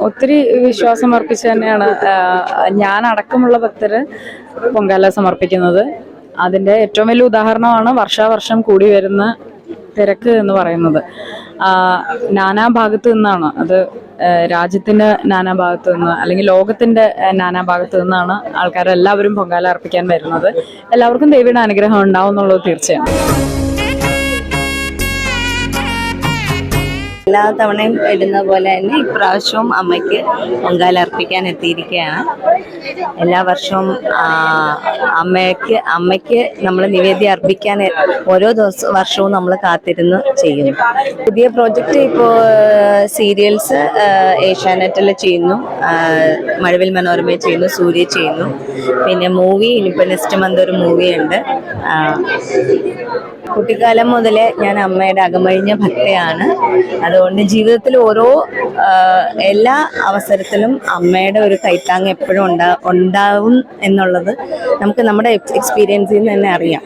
ഒത്തിരി വിശ്വാസം അർപ്പിച്ച് തന്നെയാണ് ഞാൻ അടക്കമുള്ള ഭക്തര് പൊങ്കാല സമർപ്പിക്കുന്നത്. അതിന്റെ ഏറ്റവും വലിയ ഉദാഹരണമാണ് വർഷാവർഷം കൂടി വരുന്ന തിരക്ക് എന്ന് പറയുന്നത്. നാനാ ഭാഗത്തു നിന്നാണ്. അത് രാജ്യത്തിന്റെ നാനാ ഭാഗത്തു നിന്ന് അല്ലെങ്കിൽ ലോകത്തിന്റെ ആ, നാനാ ഭാഗത്തു നിന്നാണ് ആൾക്കാരെല്ലാവരും പൊങ്കാല അർപ്പിക്കാൻ വരുന്നത്. എല്ലാവർക്കും ദേവിയുടെ അനുഗ്രഹം ഉണ്ടാവും എന്നുള്ളത് തീർച്ചയാണ്. എല്ലാ തവണയും ഇടുന്ന പോലെ തന്നെ ഇപ്രാവശ്യവും അമ്മയ്ക്ക് പൊങ്കാല അർപ്പിക്കാൻ എത്തിയിരിക്കുകയാണ്. എല്ലാ വർഷവും അമ്മയ്ക്ക് അമ്മയ്ക്ക് നമ്മൾ നിവേദ്യം അർപ്പിക്കാൻ ഓരോ ദിവസവും വർഷവും നമ്മൾ കാത്തിരുന്ന് ചെയ്യുന്നു. പുതിയ പ്രോജക്റ്റ് ഇപ്പോൾ സീരിയൽസ് ഏഷ്യാനെറ്റിൽ ചെയ്യുന്നു. മഴവിൽ മനോരമ ചെയ്യുന്നു സൂര്യ ചെയ്യുന്നു. പിന്നെ മൂവി ഇനിയിപ്പോൾ നെക്സ്റ്റ് മന്ത് ഒരു മൂവി ഉണ്ട് ആ, കുട്ടിക്കാലം മുതലേ ഞാൻ അമ്മയുടെ അകമഴിഞ്ഞ ഭക്തയാണ്. അതുകൊണ്ട് ജീവിതത്തിൽ ഓരോ എല്ലാ അവസരത്തിലും അമ്മയുടെ ഒരു കൈത്താങ് എപ്പോഴും ഉണ്ടാ ഉണ്ടാവും എന്നുള്ളത് നമുക്ക് നമ്മുടെ എക്സ്പീരിയൻസിൽ നിന്ന് തന്നെ അറിയാം.